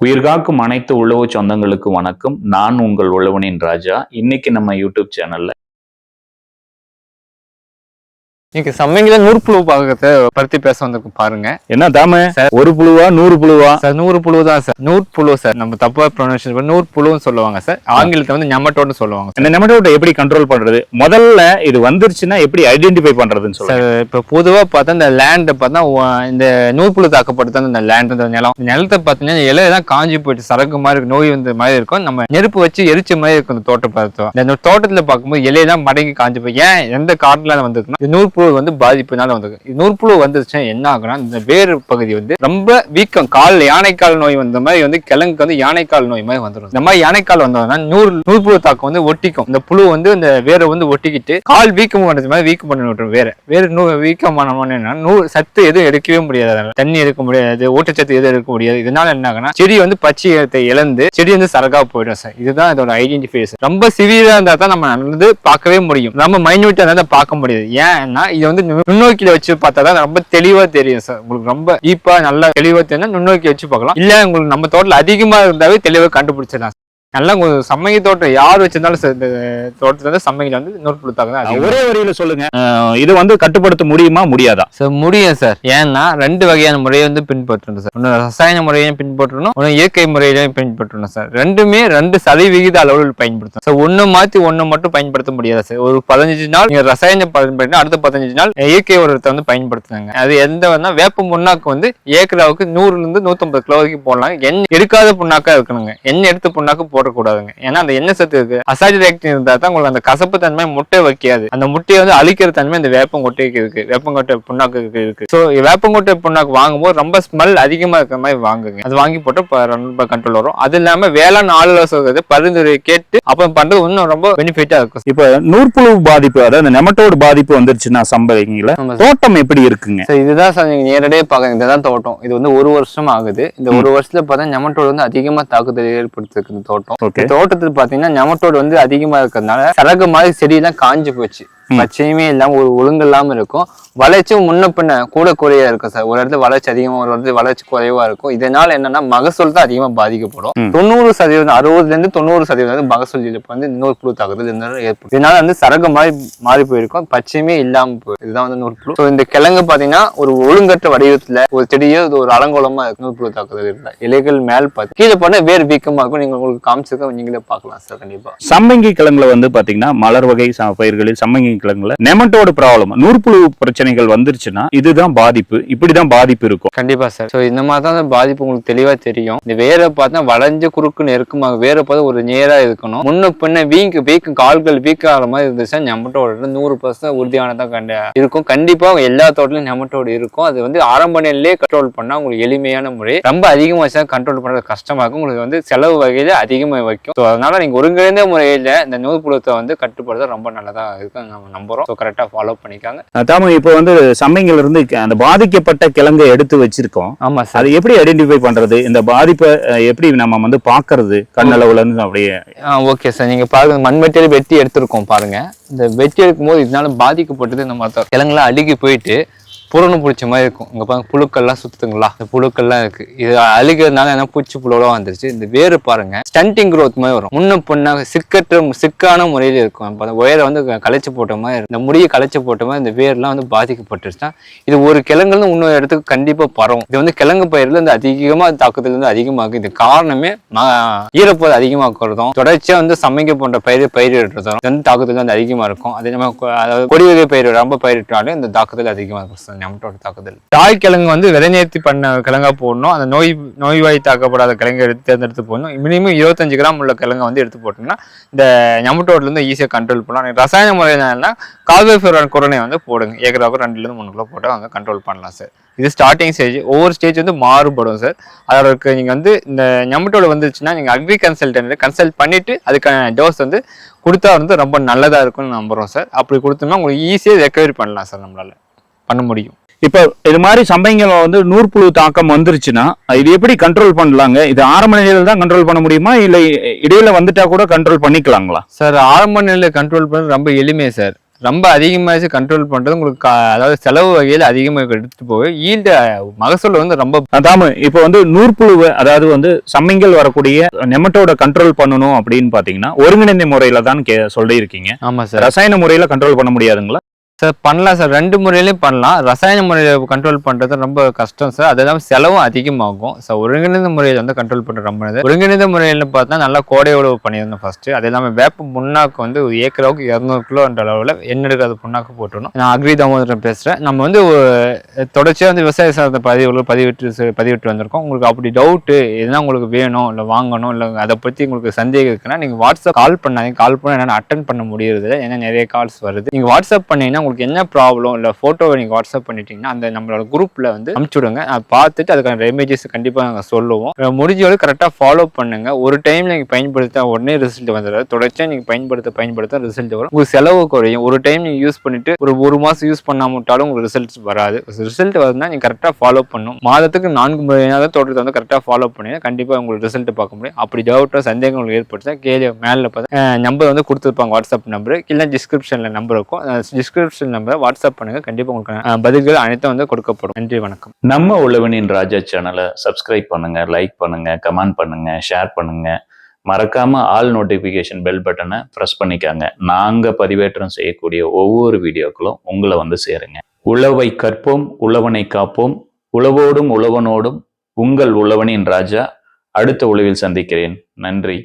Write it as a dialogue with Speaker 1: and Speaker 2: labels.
Speaker 1: உயிர்காக்கும் அனைத்து உழவு சொந்தங்களுக்கு வணக்கம். நான் உங்கள் உழவனின் ராஜா. இன்னைக்கு நம்ம யூடியூப் சேனல்ல
Speaker 2: இன்னைக்கு சமையல நூற்புழு பாகத்தை பருத்தி பேச வந்திருக்கும் பாருங்க.
Speaker 1: என்ன தாம? ஒரு புழுவா நூறு புழுவா?
Speaker 2: சார் நூறு புழு தான் சார். நூற்புழு சார். நம்ம தப்பா ப்ரொனன்சியேஷன் பண்ணி நூற்புழுன்னு சொல்லுவாங்க சார். ஆங்கிலத்தை வந்து ஞமட்டோன்னு சொல்லுவாங்க
Speaker 1: இந்த நெமட்டோட எப்படி கண்ட்ரோல் பண்றது? முதல்ல இது வந்துருச்சுன்னா எப்படி ஐடென்டிஃபை பண்றதுன்னு சொல்லுங்க.
Speaker 2: சார் இப்போ பொதுவா பார்த்தா இந்த லேண்டை பார்த்தா இந்த நூற்புழு தாக்கப்பட்டு இந்த லேண்ட் இந்த நிலம். நிலத்தை பார்த்தீங்கன்னா இலை தான் காஞ்சி போயிட்டு சரக்கு மாதிரி இருக்கு, நோய் வந்த மாதிரி இருக்கும். நம்ம நெருப்பு வச்சு எரிச்ச மாதிரி இருக்கும் இந்த தோட்டம் பார்த்தோம். இந்த தோட்டத்துல பார்க்கும்போது இலையெல்லாம் மடங்கி காஞ்சி போய் ஏன் எந்த காட்டுல வந்திருக்குன்னா இந்த நூற்புழு வந்து பாதிப்புனால வந்திருக்கு நூற்புழு வந்துருச்சுன்னா என்ன ஆகுனா இந்த வேறு பகுதி வந்து ரொம்ப வீக்கம் கால் யானைக்கால் நோய் வந்த மாதிரி வந்து கிழங்குக்கு வந்து யானைக்கால் நோய் மாதிரி வந்துடும் இந்த மாதிரி யானைக்கால் வந்ததுன்னா நூறு நூற்புழு தாக்கம் வந்து ஒட்டிக்கும். இந்த புழு வந்து இந்த வேரை வந்து ஒட்டிக்கிட்டு கால் வீக்கம் பண்ணது மாதிரி வீக்கம் பண்ணி விட்டுரும் வேற வேறு நூ வீக்கமான என்ன நூறு சத்து எதுவும் எடுக்கவே முடியாது தண்ணி எடுக்க முடியாது ஊட்டச்சத்து எதுவும் எடுக்க முடியாது. இதனால என்ன ஆகுனா செடி வந்து பச்சையத்தை இழந்து செடி வந்து சரகா போயிடும் சார். இதுதான் இதோட ஐடென்டிஃபை ரொம்ப சிவியரா இருந்தா தான் நம்ம நடந்து பார்க்கவே முடியும். நம்ம மைன்யூட்டா இருந்தா தான் பார்க்க முடியாது. ஏன்னா இது வந்து நுண்ணோக்கியில வச்சு பார்த்தா தான் ரொம்ப தெளிவா தெரியும் சார். உங்களுக்கு ரொம்ப டீப்பா நல்லா தெளிவா தெரியும் நுண்ணோக்கி வச்சு பார்க்கலாம். இல்ல உங்களுக்கு நம்ம தோட்டத்தில் அதிகமா இருந்தாவே தெளிவா கண்டுபிடிச்சிடலாம் நல்லா உங்களுக்கு சம்மங்கி தோட்டம். யார் வச்சிருந்தாலும் சரி, இந்த தோட்டத்துல வந்து சம்மங்கில வந்து நூறு தாக்கம் தான்
Speaker 1: ஒரே வரியில சொல்லுங்க. இது வந்து கட்டுப்படுத்த முடியுமா முடியாதா?
Speaker 2: சார் முடியும் சார் ஏன்னா ரெண்டு வகையான முறையை வந்து பின்பற்றணும் சார் ஒன்று ரசாயன முறையையும் பின்பற்றணும் ஒன்று இயற்கை முறையிலையும் பின்பற்றணும் சார் ரெண்டுமே ரெண்டு சதவிகித அளவில் பயன்படுத்தணும். சார் ஒன்று மாற்றி ஒன்று மட்டும் பயன்படுத்த முடியாது சார் ஒரு பதினஞ்சு நாள் நீங்கள் ரசாயன பயன்படுத்தினா அடுத்த பதினஞ்சு நாள் இயற்கை உரத்தை வந்து பயன்படுத்துனாங்க. அது எந்த வந்து வேப்ப புண்ணாக்கு வந்து ஏக்கராவுக்கு நூறுல இருந்து நூற்றம்பது கிலோ வரைக்கும் போடலாம் எண்ணெய் எடுக்காத புண்ணாக்கா இருக்கணுங்க. எண்ணெய் எடுத்த புண்ணாக்கு போடக்கூடாதுங்க. ஏன்னா அந்த எண்ணெய் சத்து இருக்கு அசாட்டிக் இருந்தா தான் உங்களுக்கு அந்த கசப்பு தன்மை முட்டை வைக்காது. அந்த முட்டையை வந்து அழிக்கிற தன்மை இந்த வேப்பங்கொட்டைக்கு இருக்கு. வேப்பங்கொட்டை புண்ணாக்கு இருக்கு. ஸோ வேப்பங்கொட்டை புண்ணாக்கு வாங்கும்போது ரொம்ப ஸ்மெல் அதிகமா இருக்கிற மாதிரி வாங்குங்க. அது வாங்கி போட்டு ரொம்ப கண்ட்ரோல் வரும். அது இல்லாம வேளாண் ஆலோசகத்தை பரிந்துரை கேட்டு அப்ப பண்றது இன்னும் ரொம்ப பெனிஃபிட்டா இருக்கும்.
Speaker 1: இப்ப நூற்புழு பாதிப்பு அதாவது நெமட்டோடு பாதிப்பு வந்துருச்சுன்னா சம்பவிங்கள. தோட்டம் எப்படி இருக்குங்க?
Speaker 2: இதுதான் சார் நீங்க நேரடியாக பாக்குறீங்க. இதுதான் தோட்டம். இது வந்து ஒரு வருஷம் ஆகுது. இந்த ஒரு வருஷத்துல பார்த்தா நெமட்டோடு வந்து அதிகமா தாக்குதல் ஏற்படுத்திருக்கு தோட்டம். இந்த தோட்டத்துல பாத்தீங்கன்னா நெமட்டோடு வந்து அதிகமா இருக்கிறதுனால சரகு மாதிரி செடியெல்லாம் காஞ்சு போச்சு. பச்சையுமே இல்லாம ஒரு ஒழுங்கு இல்லாம இருக்கும். வளர்ச்சியும் முன்ன பின்ன கூட குறையா இருக்கும் சார். ஒரு இடத்துல வளர்ச்சி அதிகமா ஒரு இடத்துல வளர்ச்சி குறைவா இருக்கும். இதனால என்னன்னா மகசூல் தான் அதிகமா பாதிக்கப்படும். தொண்ணூறு சதவீதம் அறுபதுல இருந்து தொண்ணூறு சதவீதம் வந்து மகசூல் இழப்பு வந்து நூறு புழு தாக்குதல் ஏற்படும். இதனால வந்து சரகு மாதிரி மாறி போயிருக்கும். பச்சையுமே இல்லாம போயிடும் இதுதான் வந்து நூறு புழு இந்த கிழங்கு பாத்தீங்கன்னா ஒரு ஒழுங்கற்ற வடிவத்துல ஒரு செடியோ இது ஒரு அலங்கோலமா இருக்கு. நூறு புழு தாக்குதல் இருந்தா. இலைகள் மேல் பார்த்து கீழே போனா வேறு வீக்கமா இருக்கும். நீங்க உங்களுக்கு காமிச்சிருக்க நீங்களே பார்க்கலாம் சார் கண்டிப்பா.
Speaker 1: சம்மங்கி கிழங்குல வந்து பாத்தீங்கன்னா மலர் வகை பயிர்களில் சம்மங்கி கிழங்குல. நெமட்டோட ப்ராப்ளம் நூற்புழு பிரச்சனைகள் வந்துருச்சுன்னா இதுதான் பாதிப்பு. இப்படிதான் பாதிப்பு இருக்கும்.
Speaker 2: கண்டிப்பா சார் ஸோ இந்த மாதிரி தான் பாதிப்பு உங்களுக்கு தெளிவா தெரியும். இந்த வேரை பார்த்தா வளைஞ்ச குறுக்கு நெருக்கமாக வேரை பார்த்து ஒரு நேரா இருக்கணும். முன்ன பின்ன வீங்க வீக்கு கால்கள் வீக்க ஆகிற மாதிரி இருந்துச்சுன்னா நெமட்டோட நூறு பர்சன்ட் உறுதியானதா கண்ட இருக்கும். கண்டிப்பா எல்லா தோட்டத்திலும் நெமட்டோடு இருக்கும். அது வந்து ஆரம்ப நிலையிலே கண்ட்ரோல் பண்ணா உங்களுக்கு எளிமையான முறை. ரொம்ப அதிகமாக கண்ட்ரோல் பண்றது கஷ்டமா இருக்கும் உங்களுக்கு வந்து செலவு வகையில அதிகமாக வைக்கும். ஸோ அதனால நீங்க ஒருங்கிணைந்த முறையில இந்த நூல் புழுத்தை வந்து கட்டுப்படுத்த ரொம்ப நல்லதா இருக்கும் நம்ம நம்புறோம் ஸோ கரெக்டாக ஃபாலோ பண்ணிக்காங்க.
Speaker 1: தாம இப்போ வந்து சம்மங்கில இருந்து அந்த பாதிக்கப்பட்ட கிழங்கை எடுத்து வச்சிருக்கோம்.
Speaker 2: ஆமா சார்
Speaker 1: அது எப்படி ஐடென்டிஃபை பண்றது? இந்த பாதிப்பை எப்படி நம்ம வந்து பாக்குறது கண்ணளவுல இருந்து அப்படியே
Speaker 2: ஓகே சார் நீங்க பாருங்க மண்வெட்டியில வெட்டி எடுத்திருக்கோம் பாருங்க. இந்த வெட்டி எடுக்கும்போது இதனால பாதிக்கப்பட்டது மாதிரி கிழங்குலாம் அழுகி போயிட்டு புறணு பிடிச்ச மாதிரி இருக்கும். இங்கே பாருங்க புழுக்கள்லாம் சுத்துங்களா இந்த புழுக்கள்லாம் இருக்கு. இது அழுகிறதுனால என்ன பூச்சி புழுவெல்லாம் வந்துருச்சு. இந்த வேறு பாருங்க ஸ்டண்டிங் க்ரோத் மாதிரி வரும். முன்ன பொண்ணாக சிக்கற்ற சிக்கான முறையில் இருக்கும். ஒயரை வந்து களைச்சு போட்ட மாதிரி இருக்கும். இந்த முடியை களைச்சு போட்ட மாதிரி இந்த வேர்லாம் வந்து பாதிக்கப்பட்டுருச்சுன்னா இது ஒரு கிழங்குலேருந்து இன்னொரு இடத்துக்கு கண்டிப்பாக பரவும். இது வந்து கிழங்கு பயிரில் இருந்து அதிகமாக தாக்கத்துல வந்து அதிகமாகும் இது காரணமே ஈரப்போது அதிகமாக்குறதும் தொடர்ச்சியாக வந்து சமைக்க போன்ற பயிர் பயிரிடுறதும் வந்து தாக்குதல் வந்து அதிகமாக இருக்கும். அதே நம்ம அதாவது கொடி வகை பயிர் ரொம்ப பயிரிட்டாலும் இந்த தாக்குதல் அதிகமாக இருக்கும். சார் நெமட்டோட தாக்குதல். தாய் கிழங்கு வந்து விதைநேர்த்தி பண்ண கிழங்கா போடணும். அந்த நோய் நோய்வாய் தாக்கப்படாத கிழங்கு எடுத்து தேர்ந்தெடுத்து போடணும். மினிமம் இருபத்தஞ்சு கிராம் உள்ள கிழங்கை வந்து எடுத்து போட்டோம்னா இந்த நெமட்டோட்லேருந்து ஈஸியாக கண்ட்ரோல் பண்ணலாம். ரசாயன முறையினால்னா கால்வைஃபர் குரணை வந்து போடுங்க. ஏக்கராவுக்கு ரெண்டுலேருந்து மூணு கிலோ போட்டு வந்து கண்ட்ரோல் பண்ணலாம் சார் இது ஸ்டார்டிங் ஸ்டேஜ் ஒவ்வொரு ஸ்டேஜ் வந்து மாறுபடும் சார் அதற்கு நீங்கள் வந்து இந்த நெமட்டோட வந்துருச்சுன்னா நீங்கள் அக்ரி கன்சல்டன்ட் கன்சல்ட் பண்ணிட்டு அதுக்கான டோஸ் வந்து கொடுத்தா வந்து ரொம்ப நல்லதாக இருக்கும்னு நம்புகிறோம் சார் அப்படி கொடுத்தோம்னா உங்களுக்கு ஈஸியாக ரெக்கவரி பண்ணலாம் சார் நம்மளால. பண்ண முடியும்.
Speaker 1: இப்போ இது மாதிரி சம்பைங்கள வந்து நூற்புழு தாக்கம் வந்துருச்சுன்னா இது எப்படி கண்ட்ரோல் பண்ணலாங்க? இது ஆரம்ப நிலையில தான் கண்ட்ரோல் பண்ண முடியுமா? இல்ல இடையில வந்துட்டா கூட கண்ட்ரோல் பண்ணிக்கலாங்களா?
Speaker 2: சார் ஆரம்ப நிலையில் கண்ட்ரோல் பண்ண ரொம்ப எளிமை சார். ரொம்ப அதிகமாச்சு கண்ட்ரோல் பண்றது உங்களுக்கு அதாவது செலவு வகையில் அதிகமாக எடுத்துட்டு போய் ஈல்டு மகசூல் வந்து ரொம்ப
Speaker 1: அதாம இப்போ வந்து நூற்புழுவை அதாவது வந்து சம்மிங்கள் வரக்கூடிய நெமட்டோட கண்ட்ரோல் பண்ணணும் அப்படின்னு பாத்தீங்கன்னா ஒருங்கிணைந்த முறையில தான் கே சொல்லியிருக்கீங்க.
Speaker 2: ஆமா சார்.
Speaker 1: ரசாயன முறையில கண்ட்ரோல் பண்ண முடியாதுங்களா?
Speaker 2: சார் பண்ணலாம் சார். ரெண்டு முறையிலையும் பண்ணலாம். ரசாயன முறையில் கண்ட்ரோல் பண்ணுறது ரொம்ப கஷ்டம் சார். அது இல்லாமல் செலவும் அதிகமாகும். ஸோ ஒருங்கிணைந்த முறையில் வந்து கண்ட்ரோல் பண்ணுற ரொம்ப நல்லது. ஒருங்கிணைந்த முறையில் பார்த்தா நல்லா கோடை உழவு பண்ணியிருந்தோம் ஃபஸ்ட்டு அது இல்லாமல் வேப்ப புண்ணாக்கு வந்து ஒரு ஏக்கராவுக்கு இரநூறு கிலோன்ற அளவில் எண்ணெடுக்காத புண்ணாக்கு போட்டுணும் நான் அக்ரி தாமோதரம் பேசுகிறேன் நம்ம வந்து தொடர்ச்சியாக வந்து விவசாய சார்ந்த பதிவுகள் பதிவிட்டு பதிவிட்டு வந்திருக்கோம். உங்களுக்கு அப்படி டவுட்டு எதுனா உங்களுக்கு வேணும் இல்லை வாங்கணும் இல்லை அதை பற்றி உங்களுக்கு சந்தேகம் இருக்குன்னா நீங்கள் வாட்ஸ்அப் கால் பண்ணாதீங்க. கால் பண்ணால் என்னால் அட்டன் பண்ண முடியறது ஏன்னா நிறைய கால்ஸ் வருது. நீங்கள் வாட்ஸ்அப் பண்ணீங்கன்னா உங்களுக்கு என்ன ப்ராப்ளம் இல்லை ஃபோட்டோவை நீங்கள் வாட்ஸ்அப் பண்ணிட்டீங்கன்னா அந்த நம்மளோட குரூப்பில் வந்து அனுப்பிச்சி விடுங்க அதை பார்த்துட்டு அதுக்கான ரெமேஜஸ் கண்டிப்பாக நாங்கள் சொல்லுவோம். முடிஞ்சவளவு கரெக்டாக ஃபாலோ பண்ணுங்க. ஒரு டைம் நீங்கள் பயன்படுத்த உடனே ரிசல்ட் வந்துடாது. தொடர்ச்சியாக நீங்கள் பயன்படுத்த பயன்படுத்த ரிசல்ட் வரும். உங்களுக்கு செலவு குறையும். ஒரு டைம் நீங்கள் யூஸ் பண்ணிட்டு ஒரு ஒரு மாதம் யூஸ் பண்ணாம விட்டாலும் உங்களுக்கு ரிசல்ட்ஸ் வராது. ரிசல்ட் வருதுன்னா நீங்கள் கரெக்டாக ஃபாலோ பண்ணும் மாதத்துக்கு நான்கு முறையாக தோட்டத்தை வந்து கரெக்டாக ஃபாலோ பண்ணி கண்டிப்பாக உங்களுக்கு ரிசல்ட் பார்க்க முடியும். அப்படி டவுட்டாக சந்தேகம் உங்களுக்கு ஏற்பட்டுச்சா கேள்வி மேலே பார்த்தா நம்பர் வந்து கொடுத்துருப்பாங்க வாட்ஸ்அப் நம்பர் இல்லை டிஸ்கிரிப்ஷனில் நம்பர் இருக்கும். டிஸ்கிரிப்ஷன் நம்பரை வாட்ஸ்அப் பண்ணுங்க. கண்டிப்பாக உங்களுக்கு பதில்கள் அனைத்தும் வந்து கொடுக்கப்படும். நன்றி வணக்கம்.
Speaker 1: நம்ம உழவனின் ராஜா சேனலை சப்ஸ்கிரைப் பண்ணுங்க லைக் பண்ணுங்க கமெண்ட் பண்ணுங்க ஷேர் பண்ணுங்க. மறக்காம ஆல் நோட்டிபிகேஷன் பெல் பட்டனை ப்ரெஸ் பண்ணிக்காங்க. நாங்க பதிவேற்றம் செய்யக்கூடிய ஒவ்வொரு வீடியோக்களும் உங்களை வந்து சேருங்க. உழவை கற்போம் உழவனை காப்போம். உழவோடும் உழவனோடும் உங்கள் உழவனின் ராஜா. அடுத்த உழவில் சந்திக்கிறேன். நன்றி.